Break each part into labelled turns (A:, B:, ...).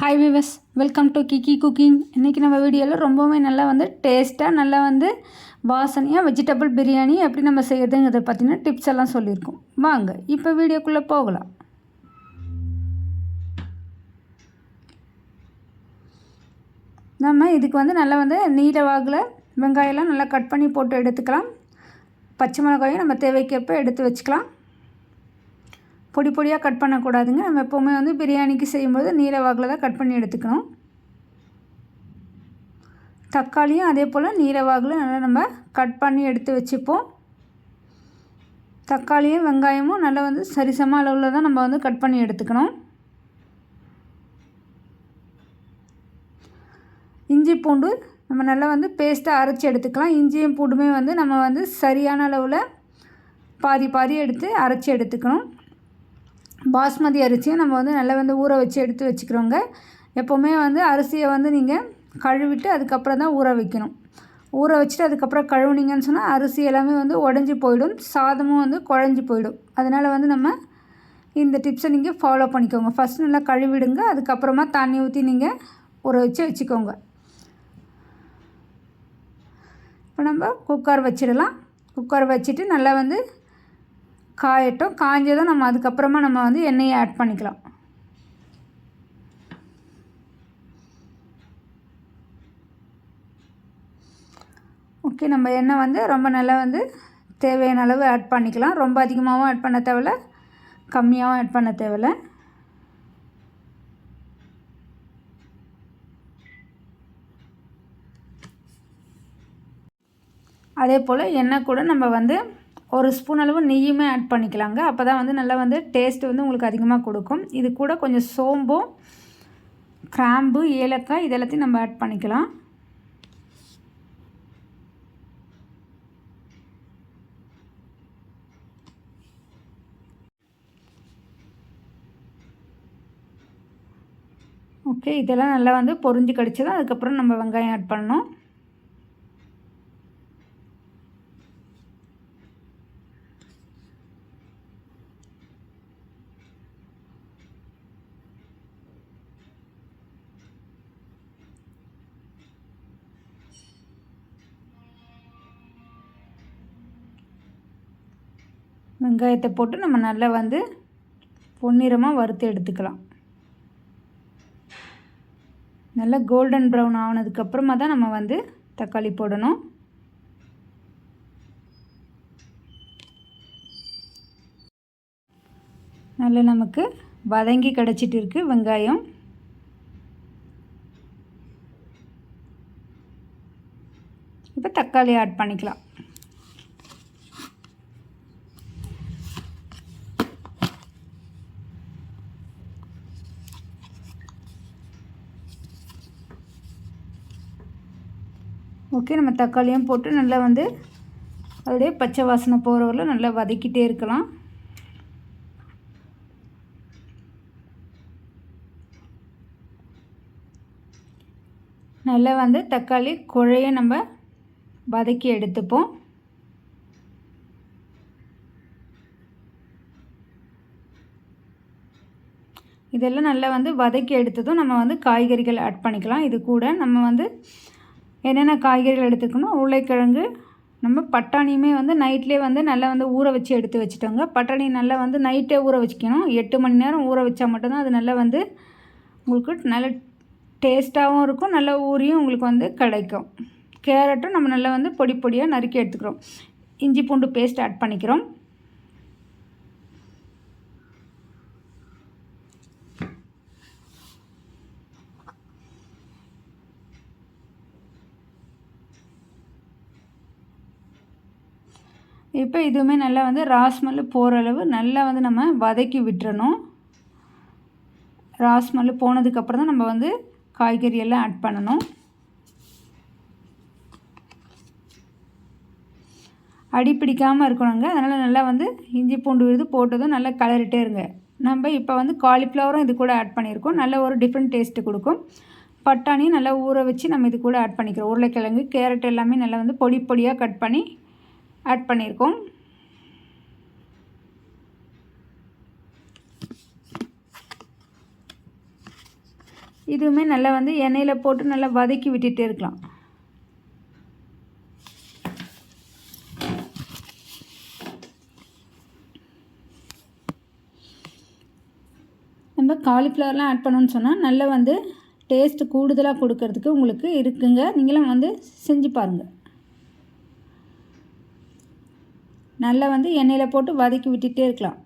A: Hi viewers welcome to Kiki cooking இன்றைக்கி நம்ம வீடியோவில் ரொம்பவுமே நல்லா வந்து டேஸ்ட்டாக நல்லா வந்து வாசனையாக வெஜிடபிள் பிரியாணி எப்படி நம்ம செய்யறதுங்கிறத பார்த்தீங்கன்னா டிப்ஸ் எல்லாம் சொல்லியிருக்கோம். வாங்க இப்போ வீடியோக்குள்ளே போகலாம். நம்ம இதுக்கு வந்து நல்லா வந்து நீல வாகில் வெங்காயம்லாம் நல்லா கட் பண்ணி போட்டு எடுத்துக்கலாம். பச்சை மிளகாயும் நம்ம தேவைக்கேற்ப எடுத்து வச்சுக்கலாம். பொடி பொடியாக கட் பண்ணக்கூடாதுங்க. நம்ம எப்போவுமே வந்து பிரியாணிக்கு செய்யும்போது நீல வாக்கில் தான் கட் பண்ணி எடுத்துக்கணும். தக்காளியும் அதே போல் நீரவாகில் நல்லா நம்ம கட் பண்ணி எடுத்து வச்சுப்போம். தக்காளியும் வெங்காயமும் நல்லா வந்து சரிசம அளவில் தான் நம்ம வந்து கட் பண்ணி எடுத்துக்கணும். இஞ்சி பூண்டு நம்ம நல்லா வந்து பேஸ்ட்டாக அரைச்சி எடுத்துக்கலாம். இஞ்சியும் பூண்டுமே வந்து நம்ம வந்து சரியான அளவில் பாதி பாதி எடுத்து அரைச்சி எடுத்துக்கணும். பாஸ்மதி அரிசியும் நம்ம வந்து நல்லா வந்து ஊற வச்சு எடுத்து வச்சுக்கிறோங்க. எப்போவுமே வந்து அரிசியை வந்து நீங்கள் கழுவிட்டு அதுக்கப்புறம் தான் ஊற வைக்கணும். ஊற வச்சுட்டு அதுக்கப்புறம் கழுவுனீங்கன்னு சொன்னால் அரிசி எல்லாமே வந்து உடஞ்சி போயிடும். சாதமும் வந்து குழஞ்சி போயிடும். அதனால் வந்து நம்ம இந்த டிப்ஸை நீங்கள் ஃபாலோ பண்ணிக்கோங்க. ஃபஸ்ட் நல்லா கழுவிடுங்க. அதுக்கப்புறமா தண்ணி ஊற்றி நீங்கள் ஊற வச்சு வச்சுக்கோங்க. இப்போ நம்ம குக்கர் வச்சிடலாம். குக்கர் வச்சுட்டு நல்லா வந்து காயட்டும். காஞ்சதும் நம்ம அதுக்கப்புறமா நம்ம வந்து எண்ணெயை ஆட் பண்ணிக்கலாம். ஓகே நம்ம எண்ணெய் வந்து ரொம்ப நல்லா வந்து தேவையான அளவு ஆட் பண்ணிக்கலாம். ரொம்ப அதிகமாகவும் ஆட் பண்ண தேவையில்ல. கம்மியாகவும் ஆட் பண்ண தேவையில்ல. அதே போல் எண்ணெய் கூட நம்ம வந்து ஒரு ஸ்பூன் அளவு நெய்யுமே ஆட் பண்ணிக்கலாங்க. அப்போ தான் வந்து நல்லா வந்து டேஸ்ட் வந்து உங்களுக்கு அதிகமாக கொடுக்கும். இது கூட கொஞ்சம் சோம்பும் கிராம்பு ஏலக்காய் இதெல்லாத்தையும் நம்ம ஆட் பண்ணிக்கலாம். ஓகே இதெல்லாம் நல்லா வந்து பொறிஞ்சு கடிச்சதும் அதுக்கப்புறம் நம்ம வெங்காயம் ஆட் பண்ணணும். வெங்காயத்தை போட்டு நம்ம நல்லா வந்து பொன்னிறமாக வறுத்து எடுத்துக்கலாம். நல்லா கோல்டன் ப்ரௌன் ஆனதுக்கப்புறமா தான் நம்ம வந்து தக்காளி போடணும். நல்லா நமக்கு வதங்கி கிடச்சிட்டு இருக்குது வெங்காயம். இப்போ தக்காளி ஆட் பண்ணிக்கலாம். ஓகே நம்ம தக்காளியும் போட்டு நல்லா வந்து அதோடைய பச்சை வாசனை போகிற நல்லா வதக்கிட்டே இருக்கலாம். நல்லா வந்து தக்காளி குழைய நம்ம வதக்கி எடுத்துப்போம். இதெல்லாம் நல்லா வந்து வதக்கி எடுத்ததும் நம்ம வந்து காய்கறிகள் ஆட் பண்ணிக்கலாம். இது கூட நம்ம வந்து என்னென்ன காய்கறிகள் எடுத்துக்கணும் உருளைக்கிழங்கு நம்ம பட்டாணியுமே வந்து நைட்லேயே வந்து நல்லா வந்து ஊற வச்சு எடுத்து வச்சுட்டோங்க. பட்டாணி நல்லா வந்து நைட்டே ஊற வச்சுக்கணும். எட்டு மணி நேரம் ஊற வச்சா மட்டும்தான் அது நல்லா வந்து உங்களுக்கு நல்ல டேஸ்ட்டாகவும் இருக்கும் நல்ல ஊறியும் உங்களுக்கு வந்து கிடைக்கும். கேரட்டும் நம்ம நல்லா வந்து பொடி பொடியாக நறுக்கி எடுத்துக்கிறோம். இஞ்சி பூண்டு பேஸ்ட் ஆட் பண்ணிக்கிறோம். இப்போ இதுவுமே நல்லா வந்து ராஸ்மல் போகிற அளவு நல்லா வந்து நம்ம வதக்கி விட்டுறணும். ராஸ்மல் போனதுக்கப்புறம் தான் நம்ம வந்து காய்கறி எல்லாம் ஆட் பண்ணணும். அடி பிடிக்காமல் இருக்கணுங்க. அதனால் நல்லா வந்து இஞ்சி பூண்டு விருது போட்டதும் நல்லா கலரிட்டே இருங்க. நம்ம இப்போ வந்து காலிஃப்ளவரும் இது கூட ஆட் பண்ணியிருக்கோம். நல்ல ஒரு டிஃப்ரெண்ட் டேஸ்ட்டு கொடுக்கும். பட்டாணியும் நல்லா ஊற வச்சு நம்ம இது கூட ஆட் பண்ணிக்கிறோம். உருளைக்கிழங்கு கேரட் எல்லாமே நல்லா வந்து பொடி பொடியாக கட் பண்ணி ஆட் பண்ணியிருக்கோம் இதுவுமே நல்லா வந்து எண்ணெயில் போட்டு நல்லா வதக்கி விட்டுட்டே இருக்கலாம். நம்ம காலிஃப்ளவர்லாம் ஆட் பண்ணோன்னு சொன்னால் நல்லா வந்து டேஸ்ட்டு கூடுதலாக கொடுக்கறதுக்கு உங்களுக்கு இருக்குங்க. நீங்களும் வந்து செஞ்சு பாருங்கள் நல்லா வந்து எண்ணெயில் போட்டு வதக்கி விட்டுட்டே இருக்கலாம்.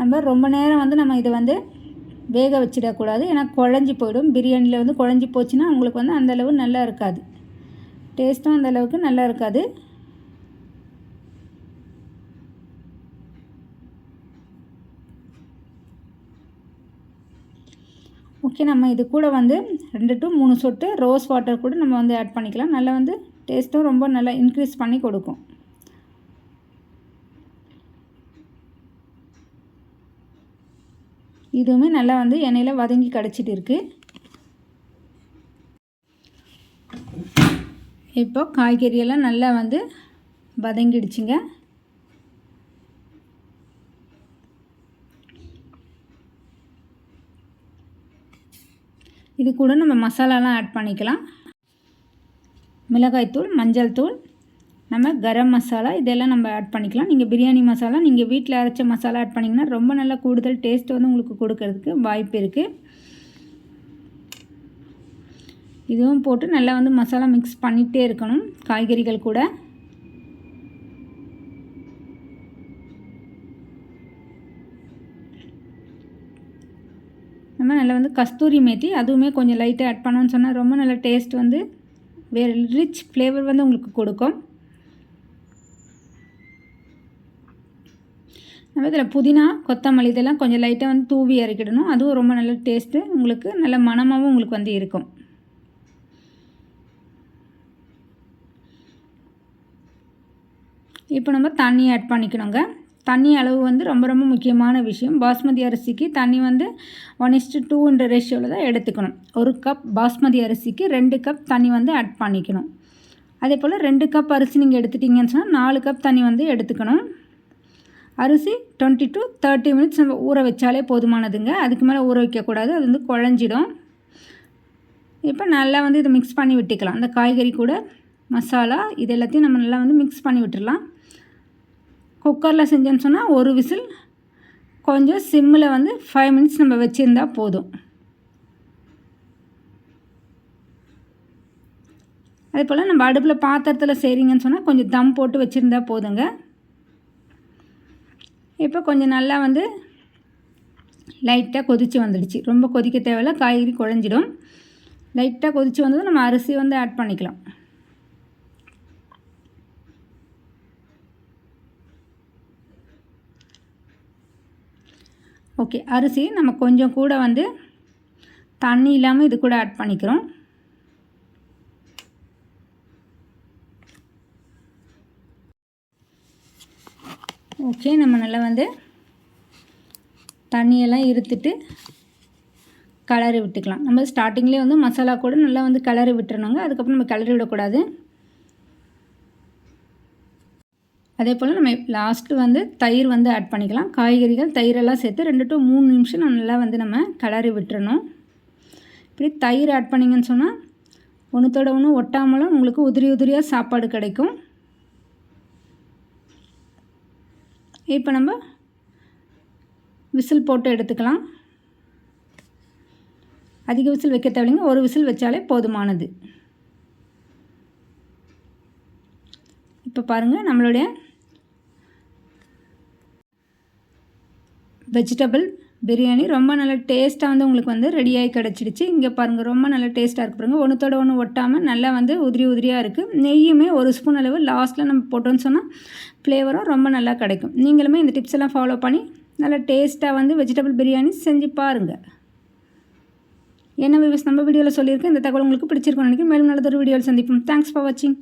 A: நம்ம ரொம்ப நேரம் வந்து நம்ம இதை வந்து வேக வச்சிடக்கூடாது. ஏன்னா குழஞ்சி போயிடும். பிரியாணியில் வந்து குழஞ்சி போச்சுன்னா உங்களுக்கு வந்து அந்தளவு நல்லா இருக்காது. டேஸ்ட்டும் அந்தளவுக்கு நல்லா இருக்காது. ஓகே நம்ம இது கூட வந்து ரெண்டு டு மூணு சொட்டு ரோஸ் வாட்டர் கூட நம்ம வந்து ஆட் பண்ணிக்கலாம். நல்லா வந்து டேஸ்ட்டும் ரொம்ப நல்லா இன்க்ரீஸ் பண்ணி கொடுக்கும். இதுவுமே நல்லா வந்து எண்ணெயில் வதங்கி கிடச்சிட்டு இருக்குது இப்போ காய்கறியெல்லாம் நல்லா வந்து வதங்கிடுச்சிங்க. இது கூட நம்ம மசாலாலாம் ஆட் பண்ணிக்கலாம். மிளகாய்த்தூள் மஞ்சள் தூள் நம்ம கரம் மசாலா இதெல்லாம் நம்ம ஆட் பண்ணிக்கலாம். நீங்கள் பிரியாணி மசாலா நீங்கள் வீட்டில் அரைச்ச மசாலா ஆட் பண்ணிங்கன்னா ரொம்ப நல்லா கூடுதல் டேஸ்ட் வந்து உங்களுக்கு கொடுக்கறதுக்கு வாய்ப்பு இருக்குது இதுவும் போட்டு நல்லா வந்து மசாலா மிக்ஸ் பண்ணிகிட்டே இருக்கணும். காய்கறிகள் கூட. நம்ம நல்லா வந்து கஸ்தூரி மேத்தி. அதுவுமே கொஞ்சம் லைட்டாக ஆட் பண்ணோன்னு சொன்னால் ரொம்ப நல்ல டேஸ்ட் வந்து வேறு ரிச் ஃப்ளேவர் வந்து உங்களுக்கு கொடுக்கும். நம்ம இதில் புதினா கொத்தமல்லி இதெல்லாம் கொஞ்சம் லைட்டாக வந்து தூவி இறக்கிடணும். அதுவும் ரொம்ப நல்ல டேஸ்ட்டு உங்களுக்கு நல்ல மனமாகவும் உங்களுக்கு வந்து இருக்கும். இப்போ நம்ம தண்ணி ஆட் பண்ணிக்கணுங்க. தண்ணி அளவு வந்து ரொம்ப ரொம்ப முக்கியமான விஷயம். பாஸ்மதி அரிசிக்கு தண்ணி வந்து ஒன் இஸ்டு டூன்ற ரேஷியோவில் தான் எடுத்துக்கணும். ஒரு கப் பாஸ்மதி அரிசிக்கு ரெண்டு கப் தண்ணி வந்து ஆட் பண்ணிக்கணும். அதே போல் ரெண்டு கப் அரிசி நீங்கள் எடுத்துட்டிங்கன்னு சொன்னால் நாலு கப் தண்ணி வந்து எடுத்துக்கணும். அரிசி டுவெண்ட்டி டு தேர்ட்டி மினிட்ஸ் நம்ம ஊற வச்சாலே போதுமானதுங்க. அதுக்கு மேலே ஊற வைக்கக்கூடாது அது வந்து குழஞ்சிடும். இப்போ நல்லா வந்து இதை மிக்ஸ் பண்ணி விட்டுக்கலாம். அந்த காய்கறி கூட மசாலா இது எல்லாத்தையும் நம்ம நல்லா வந்து மிக்ஸ் பண்ணி விட்டுடலாம் குக்கரில் செஞ்சோம்னு சொன்னால் ஒரு விசில். கொஞ்சம் சிம்மில் வந்து ஃபைவ் மினிட்ஸ் நம்ம வச்சுருந்தா போதும். அதே போல் நம்ம அடுப்பில் பாத்திரத்தில் செய்கிறீங்கன்னு சொன்னால் கொஞ்சம் தம் போட்டு வச்சுருந்தா போதுங்க. இப்போ கொஞ்சம் நல்லா வந்து லைட்டாக கொதித்து வந்துடுச்சு. ரொம்ப கொதிக்க தேவையில்ல காய்கறி குழஞ்சிடும். லைட்டாக கொதித்து வந்ததும் நம்ம அரிசி வந்து ஆட் பண்ணிக்கலாம். ஓகே அரிசி நம்ம கொஞ்சம் கூட வந்து தண்ணி இல்லாமல் இது கூட ஆட் பண்ணிக்கிறோம். ஓகே நம்ம நல்லா வந்து தண்ணியெல்லாம் இருத்துட்டு கலரி விட்டுக்கலாம். நம்ம ஸ்டார்டிங்லேயே வந்து மசாலா கூட நல்லா வந்து கலரி விட்டுறணுங்க. அதுக்கப்புறம் நம்ம கலரி விடக்கூடாது. அதே போல் நம்ம லாஸ்ட்டு வந்து தயிர் வந்து ஆட் பண்ணிக்கலாம். காய்கறிகள் தயிரெல்லாம் சேர்த்து ரெண்டு டு மூணு நிமிஷம் நல்லா வந்து நம்ம கிளறி விட்டுறணும். இப்படி தயிர் ஆட் பண்ணிங்கன்னு சொன்னால் ஒன்றுத்தோட ஒன்று ஒட்டாமலும் உங்களுக்கு உதிரி உதிரியாக சாப்பாடு கிடைக்கும். இப்போ நம்ம விசில் போட்டு எடுத்துக்கலாம். அதிக விசில் வைக்க தேவையில்லைங்க. ஒரு விசில் வச்சாலே போதுமானது. இப்போ பாருங்கள் நம்மளுடைய வெஜிடபிள் பிரியாணி ரொம்ப நல்ல டேஸ்ட்டாக வந்து உங்களுக்கு வந்து ரெடியாகி கிடச்சிடுச்சு. இங்கே பாருங்கள் ரொம்ப நல்ல டேஸ்ட்டாக இருக்கு பாருங்கள் ஒன்றுத்தோட ஒன்று ஒட்டாமல் நல்லா வந்து உதிரி உதிரியாக இருக்குது நெய்யுமே ஒரு ஸ்பூன் அளவு லாஸ்ட்டில் நம்ம போட்டோன்னு சொன்னால் ஃப்ளேவரும் ரொம்ப நல்லா கிடைக்கும். நீங்களுமே இந்த டிப்ஸ் எல்லாம் ஃபாலோ பண்ணி நல்லா டேஸ்ட்டாக வந்து வெஜிடபிள் பிரியாணி செஞ்சு பாருங்கள் என்ன விவஸ் நம்ம வீடியோவில் சொல்லியிருக்கேன் இந்த தகவல் உங்களுக்கு பிடிச்சிருக்கோம் நினைக்கிறேன். மேலும் நல்லதொரு வீடியோவில் சந்திப்போம். தேங்க்ஸ் ஃபார் வாட்சிங்